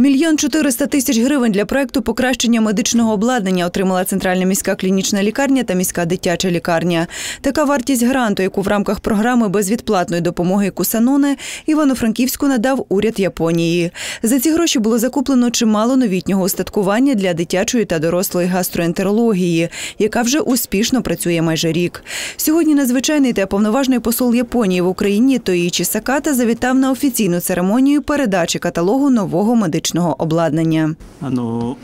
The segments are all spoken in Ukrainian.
Мільйон 400 тисяч гривень для проекту покращення медичного обладнання отримала Центральна міська клінічна лікарня та міська дитяча лікарня. Така вартість гранту, яку в рамках програми безвідплатної допомоги Кусаноне Івано-Франківську надав уряд Японії. За ці гроші було закуплено чимало новітнього устаткування для дитячої та дорослої гастроентерології, яка вже успішно працює майже рік. Сьогодні надзвичайний та повноважний посол Японії в Україні Тоїчі Саката завітав на офіційну церемонію передачі каталогу нового медичного медичного обладнання. Ну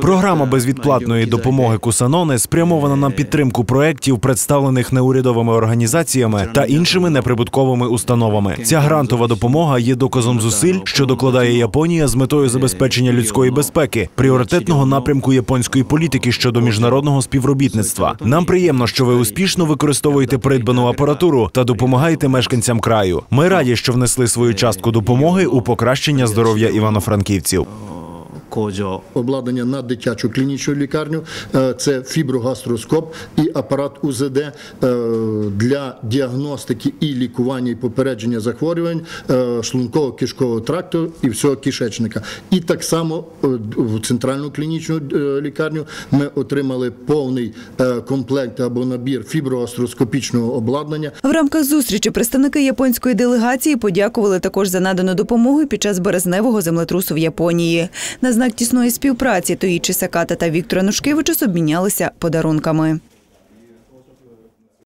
Програма безвідплатної допомоги Кусаноне спрямована на підтримку проєктів, представлених неурядовими організаціями та іншими неприбутковими установами. Ця грантова допомога є доказом зусиль, що докладає Японія з метою забезпечення людської безпеки, пріоритетного напрямку японської політики щодо міжнародного співробітництва. Нам приємно, що ви успішно використовуєте придбану апаратуру та допомагаєте мешканцям краю. Ми раді, що внесли свою частку допомоги у покращення здоров'я івано-франківців. 工場 обладнання на дитячу клінічну лікарню. Е, Це фіброгастроскоп і апарат УЗД е, для діагностики і лікування і попередження захворювань е, шлунково-кишкового тракту і всього кишечника. І так само в центральну клінічну лікарню ми отримали повний комплект або набір фіброгастроскопічного обладнання. В рамках зустрічі представники японської делегації подякували також за надану допомогу під час березневого землетрусу в Японії. На знак тісної співпраці Тоїчі Саката та Віктора Нушкевичус обмінялися подарунками.